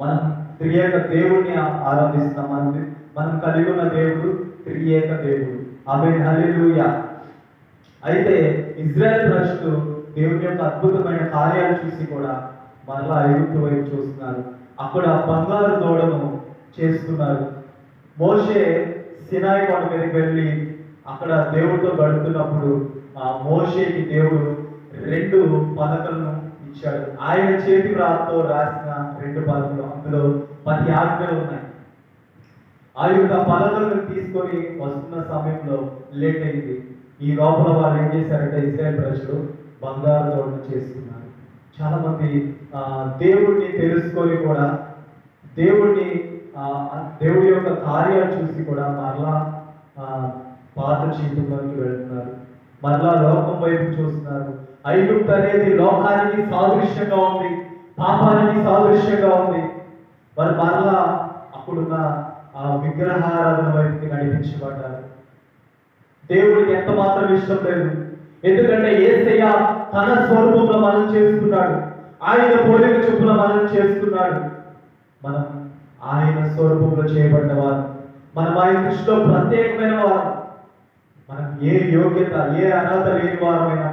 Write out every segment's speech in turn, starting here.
మనం త్రియేక దేవుడిని ఆరాధిస్తున్నాం మనం మనం కలిగి ఉన్న దేవుడు త్రియేక దేవుడు. ఆమె హలిలుయ అయితే ఇజ్రాయెల్ ప్రజలు దేవుని యొక్క అద్భుతమైన కార్యాలు చూసి కూడా మరలా ఐగుప్తు వైపు చూస్తున్నారు. అక్కడ బంగారు దూడను చేస్తున్నారు. మోషే సినాయి కొండ మీదకి వెళ్ళి అక్కడ దేవుడితో గడుపుతున్నప్పుడు ఆ మోషేకి దేవుడు రెండు పలకలను ఇచ్చాడు. ఆయన చేతి రాతతో రాసిన రెండు పదవులు అందులో పది ఆజ్ఞలు ఉన్నాయి. ఆ యొక్క పదవులను తీసుకొని వస్తున్న సమయంలో లేట్ అయింది. ఈ లోపల వాళ్ళు ఏం చేశారంటే ఇస్రాయల్ ప్రజలు బంగారు తోటను చేసుకున్నారు. చాలా మంది దేవుణ్ణి దేవుడిని తెలుసుకొని కూడా దేవుడిని దేవుడి యొక్క కార్యాలు చూసి కూడా మరలా పాత జీవితంలోకి వెళ్తున్నారు. మరలా లోకం వైపు చూస్తున్నారు. ఐగుప్తు అనేది లోకానికి సాదృశ్యంగా ఉంది పాపానికి సాదృశ్యంగా ఉంది. మరి మరలా అప్పుడున్న ఆ విగ్రహారాధన వైపుకి నడిపించబడ్డారు. దేవుడికి ఎంత మాత్రం ఇష్టం లేదు. ఎందుకంటే ఏసయ్య తన స్వరూపంలో మనం చేసుకున్నాడు. ఆయన పోలిక చూపుల మనం చేసుకున్నాడు. మనం ఆయన స్వరూపంలో చేయబడిన వారు. మనం ఆయన దృష్టిలో ప్రత్యేకమైన వారు. మనం ఏ యోగ్యత ఏ అర్హత లేని వారమైనా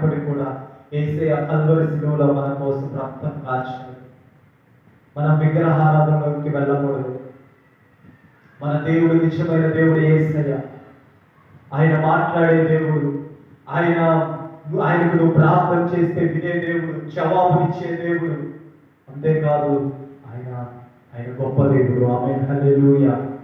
ఏసే కల్వరి శిలువలో మన కోసం రక్తం కాల్చినది మనం విగ్రహారాధనలోకి వెళ్ళకూడదు. మన దేవుడు నిజమైన దేవుడు ఏసయ్య ఆయన మాట్లాడే దేవుడు ఆయన ఆయనకు నువ్వు ప్రార్థన చేస్తే వినే దేవుడు జవాబునిచ్చే దేవుడు. అంతేకాదు ఆయన ఆయన గొప్ప దేవుడు. ఆమె హల్లెలూయా.